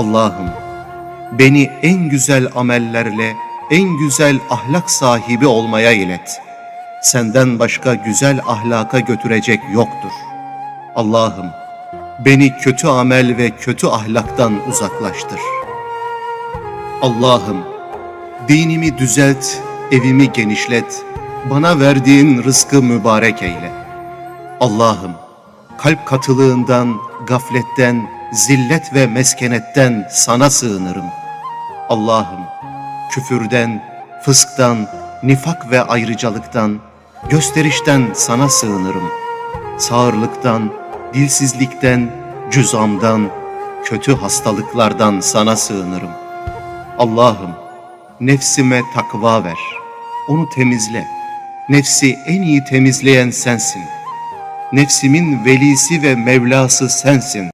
Allah'ım beni en güzel amellerle en güzel ahlak sahibi olmaya ilet. Senden başka güzel ahlaka götürecek yoktur. Allah'ım beni kötü amel ve kötü ahlaktan uzaklaştır. Allah'ım dinimi düzelt, evimi genişlet, bana verdiğin rızkı mübarek eyle. Allah'ım kalp katılığından, gafletten, zillet ve meskenetten sana sığınırım. Allah'ım küfürden, fısktan, nifak ve ayrıcalıktan, gösterişten sana sığınırım. Sağırlıktan, dilsizlikten, cüzamdan, kötü hastalıklardan sana sığınırım. Allah'ım nefsime takva ver. Onu temizle. Nefsi en iyi temizleyen sensin. Nefsimin velisi ve Mevlası sensin.